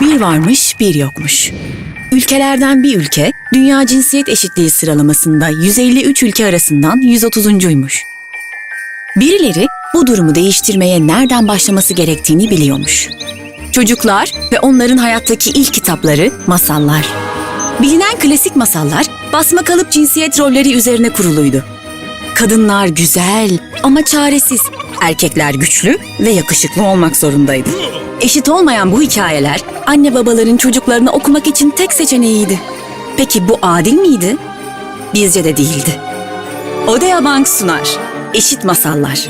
Bir varmış, bir yokmuş. Ülkelerden bir ülke, dünya cinsiyet eşitliği sıralamasında 153 ülke arasından 130'uncuymuş. Birileri bu durumu değiştirmeye nereden başlaması gerektiğini biliyormuş. Çocuklar ve onların hayattaki ilk kitapları masallar. Bilinen klasik masallar basma kalıp cinsiyet rolleri üzerine kuruluydu. Kadınlar güzel ama çaresiz, erkekler güçlü ve yakışıklı olmak zorundaydı. Eşit olmayan bu hikayeler anne babaların çocuklarına okumak için tek seçeneğiydi. Peki bu adil miydi? Bizce de değildi. Odea Bank sunar. Eşit Masallar.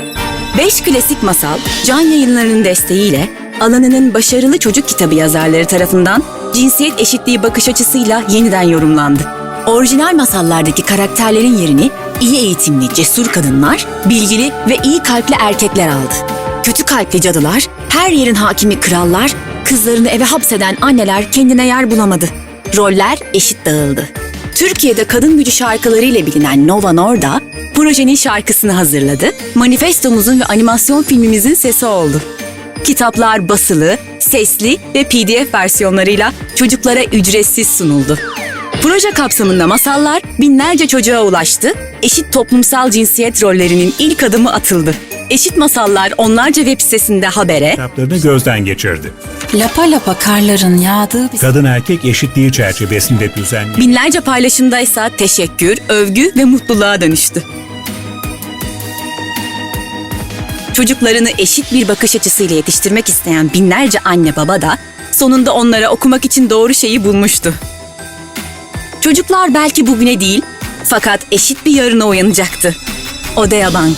5 klasik masal Can Yayınları'nın desteğiyle alanının başarılı çocuk kitabı yazarları tarafından cinsiyet eşitliği bakış açısıyla yeniden yorumlandı. Orijinal masallardaki karakterlerin yerini iyi eğitimli cesur kadınlar, bilgili ve iyi kalpli erkekler aldı. Kötü kalpli cadılar, her yerin hakimi krallar, kızlarını eve hapseden anneler kendine yer bulamadı. Roller eşit dağıldı. Türkiye'de kadın gücü şarkılarıyla bilinen Nova Norda, projenin şarkısını hazırladı, manifestomuzun ve animasyon filmimizin sesi oldu. Kitaplar basılı, sesli ve PDF versiyonlarıyla çocuklara ücretsiz sunuldu. Proje kapsamında masallar binlerce çocuğa ulaştı, eşit toplumsal cinsiyet rollerinin ilk adımı atıldı. Eşit Masallar onlarca web sitesinde habere, kitaplarını gözden geçirdi. Lapa lapa karların yağdığı bir Kadın erkek eşitliği çerçevesinde düzenli binlerce paylaşımdaysa teşekkür, övgü ve mutluluğa dönüştü. Çocuklarını eşit bir bakış açısıyla yetiştirmek isteyen binlerce anne baba da sonunda onlara okumak için doğru şeyi bulmuştu. Çocuklar belki bugüne değil fakat eşit bir yarına uyanacaktı. Odea Bank